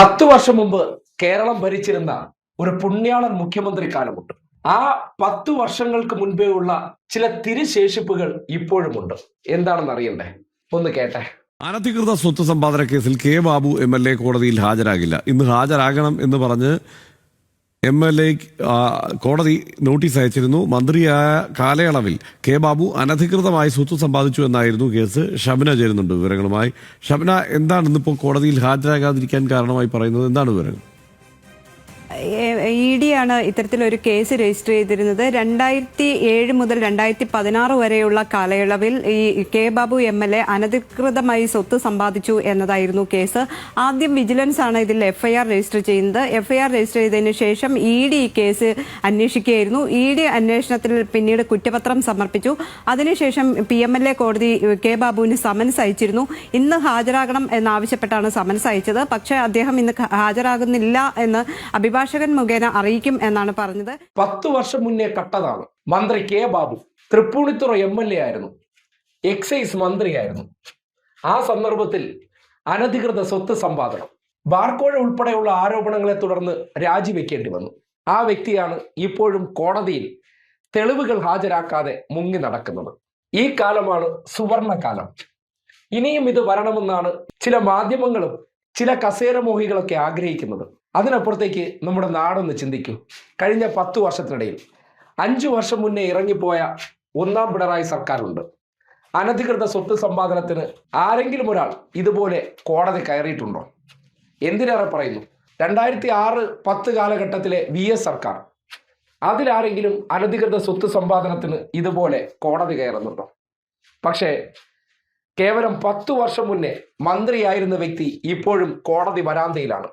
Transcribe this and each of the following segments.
പത്തു വർഷം മുമ്പ് കേരളം ഭരിച്ചിരുന്ന ഒരു പുണ്യാളൻ മുഖ്യമന്ത്രി കാലമുണ്ട്. ആ പത്തു വർഷങ്ങൾക്ക് മുൻപേ ഉള്ള ചില തിരിശേഷിപ്പുകൾ ഇപ്പോഴുമുണ്ട്. എന്താണെന്ന് അറിയണ്ടേ? ഒന്ന് കേട്ടെ. അനധികൃത സ്വത്ത് സമ്പാദന കേസിൽ K Babu M L A കോടതിയിൽ ഹാജരാകില്ല. ഇന്ന് ഹാജരാകണം എന്ന് പറഞ്ഞ് എം എൽ എ കോടതി നോട്ടീസ് അയച്ചിരുന്നു. മന്ത്രിയായ കാലയളവിൽ കെ ബാബു അനധികൃതമായി സ്വത്ത് സമ്പാദിച്ചു എന്നായിരുന്നു കേസ്. ഷബ്ന ചേരുന്നുണ്ട് വിവരങ്ങളുമായി. ഷബ്ന എന്താണ് ഇന്നിപ്പോൾ കോടതിയിൽ ഹാജരാകാതിരിക്കാൻ കാരണമായി പറയുന്നത്? എന്താണ് വിവരങ്ങൾ? ഇ ഡി ആണ് ഇത്തരത്തിലൊരു കേസ് രജിസ്റ്റർ ചെയ്തിരുന്നത്. രണ്ടായിരത്തി ഏഴ് മുതൽ രണ്ടായിരത്തി പതിനാറ് വരെയുള്ള കാലയളവിൽ ഈ K Babu M L A അനധികൃതമായി സ്വത്ത് സമ്പാദിച്ചു എന്നതായിരുന്നു കേസ്. ആദ്യം വിജിലൻസ് ആണ് ഇതിൽ എഫ്ഐആർ രജിസ്റ്റർ ചെയ്യുന്നത്. എഫ്ഐആർ രജിസ്റ്റർ ചെയ്തതിന് ശേഷം ഇ ഡി കേസ് അന്വേഷിക്കുകയായിരുന്നു. ഇ ഡി അന്വേഷണത്തിൽ പിന്നീട് കുറ്റപത്രം സമർപ്പിച്ചു. അതിനുശേഷം പി എം എൽ എ കോടതി കെ ബാബുവിന് സമൻസ് അയച്ചിരുന്നു. ഇന്ന് ഹാജരാകണം എന്നാവശ്യപ്പെട്ടാണ് സമൻസ് അയച്ചത്. പക്ഷേ അദ്ദേഹം ഇന്ന് ഹാജരാകുന്നില്ല എന്ന് അഭിഭാഷകൻ മുഖേന അറിയിക്കും എന്നാണ് പറഞ്ഞത്. പത്തു വർഷം മുന്നേ കട്ടതാണ്. മന്ത്രി K Babu Thrippunithura M L A ആയിരുന്നു. എക്സൈസ് മന്ത്രിയായിരുന്നു. ആ സന്ദർഭത്തിൽ അനധികൃത സ്വത്ത് സമ്പാദനം. ബാർക്കോഴ ഉൾപ്പെടെയുള്ള ആരോപണങ്ങളെ തുടർന്ന് രാജിവെക്കേണ്ടി വന്നു. ആ വ്യക്തിയാണ് ഇപ്പോഴും കോടതിയിൽ തെളിവുകൾ ഹാജരാക്കാതെ മുങ്ങി നടക്കുന്നത്. ഈ കാലമാണ് സുവർണകാലം ഇനിയും ഇത് വരണമെന്നാണ് ചില മാധ്യമങ്ങളും ചില കസേരമോഹികളൊക്കെ ആഗ്രഹിക്കുന്നത്. അതിനപ്പുറത്തേക്ക് നമ്മുടെ നാടൊന്ന് ചിന്തിക്കൂ. കഴിഞ്ഞ പത്ത് വർഷത്തിനിടയിൽ അഞ്ചു വർഷം മുന്നേ ഇറങ്ങിപ്പോയ ഒന്നാം പിണറായി സർക്കാരുണ്ട്. അനധികൃത സ്വത്ത് സമ്പാദനത്തിന് ആരെങ്കിലും ഒരാൾ ഇതുപോലെ കോടതി കയറിയിട്ടുണ്ടോ? എന്തിനേറെ പറയുന്നു? രണ്ടായിരത്തി ആറ് പത്ത് കാലഘട്ടത്തിലെ വി എസ് സർക്കാർ അതിലാരെങ്കിലും അനധികൃത സ്വത്ത് സമ്പാദനത്തിന് ഇതുപോലെ കോടതി കയറുന്നുണ്ടോ? പക്ഷേ കേവലം പത്തു വർഷം മുന്നേ മന്ത്രിയായിരുന്ന വ്യക്തി ഇപ്പോഴും കോടതി വരാന്തയിലാണ്.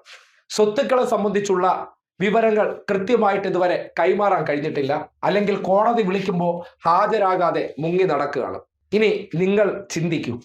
സ്വത്തുക്കളെ സംബന്ധിച്ചുള്ള വിവരങ്ങൾ കൃത്യമായിട്ട് ഇതുവരെ കൈമാറാൻ കഴിഞ്ഞിട്ടില്ല. അല്ലെങ്കിൽ കോടതി വിളിക്കുമ്പോൾ ഹാജരാകാതെ മുങ്ങി നടക്കുകയാണ്. ഇനി നിങ്ങൾ ചിന്തിക്കൂ.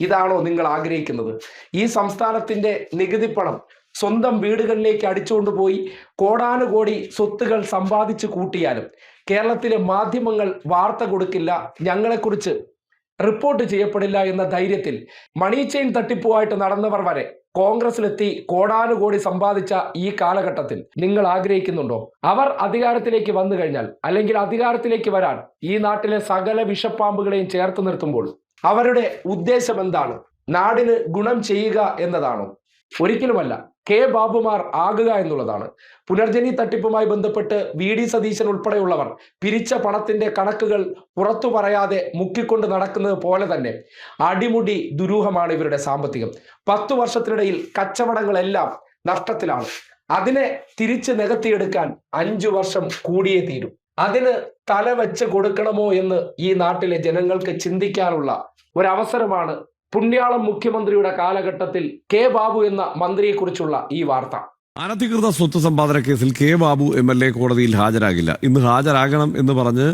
ഇതാണോ നിങ്ങൾ ആഗ്രഹിക്കുന്നത്? ഈ സംസ്ഥാനത്തിന്റെ നികുതി പണം സ്വന്തം വീടുകളിലേക്ക് അടിച്ചുകൊണ്ടുപോയി കോടാനുകോടി സ്വത്തുകൾ സമ്പാദിച്ചു കൂട്ടിയാലും കേരളത്തിലെ മാധ്യമങ്ങൾ വാർത്ത കൊടുക്കില്ല. ഞങ്ങളെക്കുറിച്ച് റിപ്പോർട്ട് ചെയ്യപ്പെടില്ല എന്ന ധൈര്യത്തിൽ മണി ചെയിൻ തട്ടിപ്പുമായിട്ട് നടന്നവർ വരെ കോൺഗ്രസിലെത്തി കോടാനുകോടി സമ്പാദിച്ച ഈ കാലഘട്ടത്തിൽ നിങ്ങൾ ആഗ്രഹിക്കുന്നുണ്ടോ? അവർ അധികാരത്തിലേക്ക് വന്നു കഴിഞ്ഞാൽ അല്ലെങ്കിൽ അധികാരത്തിലേക്ക് വരാൻ ഈ നാട്ടിലെ സകല വിഷപ്പാമ്പുകളെയും ചേർത്ത് നിർത്തുമ്പോൾ അവരുടെ ഉദ്ദേശം എന്താണ് നാടിന് ഗുണം ചെയ്യുക എന്നതാണോ? ഒരിക്കലുമല്ല. കെ. ബാബുമാർ ആകുക എന്നുള്ളതാണ്. പുനർജനി തട്ടിപ്പുമായി ബന്ധപ്പെട്ട് വി. ഡി. സതീശൻ ഉൾപ്പെടെയുള്ളവർ പിരിച്ച പണത്തിന്റെ കണക്കുകൾ പുറത്തു പറയാതെ മുക്കിക്കൊണ്ട് നടക്കുന്നത് പോലെ തന്നെ അടിമുടി ദുരൂഹമാണ് ഇവരുടെ സാമ്പത്തികം. പത്തു വർഷത്തിനിടയിൽ കച്ചവടങ്ങളെല്ലാം നഷ്ടത്തിലാണ്. അതിനെ തിരിച്ച് നികത്തിയെടുക്കാൻ അഞ്ചു വർഷം കൂടിയേ തീരും. അതിന് തല വെച്ച് കൊടുക്കണമോ എന്ന് ഈ നാട്ടിലെ ജനങ്ങൾക്ക് ചിന്തിക്കാനുള്ള ഒരവസരമാണ് പുണ്യാളം മുഖ്യമന്ത്രിയുടെ കാലഘട്ടത്തിൽ കെ ബാബു എന്ന മന്ത്രിയെക്കുറിച്ചുള്ള ഈ വാർത്ത. അനധികൃത സ്വത്ത് സമ്പാദന കേസിൽ K Babu M L A കോടതിയിൽ ഹാജരാകില്ല. ഇന്ന് ഹാജരാകണം എന്ന് പറഞ്ഞ്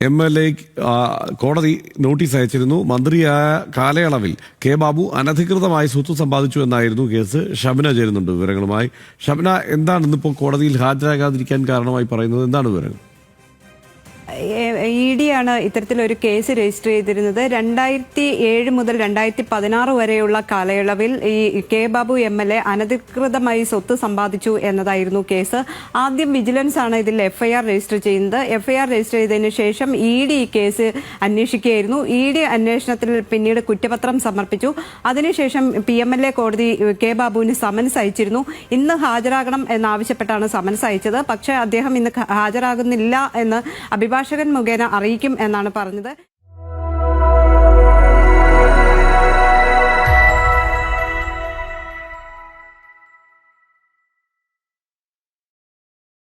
എം എൽ എ കോടതി നോട്ടീസ് അയച്ചിരുന്നു. മന്ത്രിയായ കാലയളവിൽ കെ ബാബു അനധികൃതമായി സ്വത്ത് സമ്പാദിച്ചു എന്നായിരുന്നു കേസ്. ഷബന ചേരുന്നുണ്ട് വിവരങ്ങളുമായി. ഷബ്ന എന്താണ് ഇന്നിപ്പോൾ കോടതിയിൽ ഹാജരാകാതിരിക്കാൻ കാരണമായി പറയുന്നത്? എന്താണ് വിവരങ്ങൾ? ഇ ഡി ആണ് ഇത്തരത്തിലൊരു കേസ് രജിസ്റ്റർ ചെയ്തിരുന്നത്. രണ്ടായിരത്തി ഏഴ് മുതൽ രണ്ടായിരത്തി പതിനാറ് വരെയുള്ള കാലയളവിൽ ഈ K Babu M L A അനധികൃതമായി സ്വത്ത് സമ്പാദിച്ചു എന്നതായിരുന്നു കേസ്. ആദ്യം വിജിലൻസ് ആണ് ഇതിൽ എഫ്ഐആർ രജിസ്റ്റർ ചെയ്യുന്നത്. എഫ്ഐആർ രജിസ്റ്റർ ചെയ്തതിനു ശേഷം ഇ ഡി ഈ കേസ് അന്വേഷിക്കുകയായിരുന്നു. ഇ ഡി അന്വേഷണത്തിൽ പിന്നീട് കുറ്റപത്രം സമർപ്പിച്ചു. അതിനുശേഷം പി എം എൽ എ കോടതി കെ ബാബുവിന് സമൻസ് അയച്ചിരുന്നു. ഇന്ന് ഹാജരാകണം എന്നാവശ്യപ്പെട്ടാണ് സമൻസ് അയച്ചത്. പക്ഷേ അദ്ദേഹം ഇന്ന് ഹാജരാകുന്നില്ല എന്ന് അഭിഭാഷകൻ മുഖേന അറിയിക്കും എന്നാണ് പറഞ്ഞത്.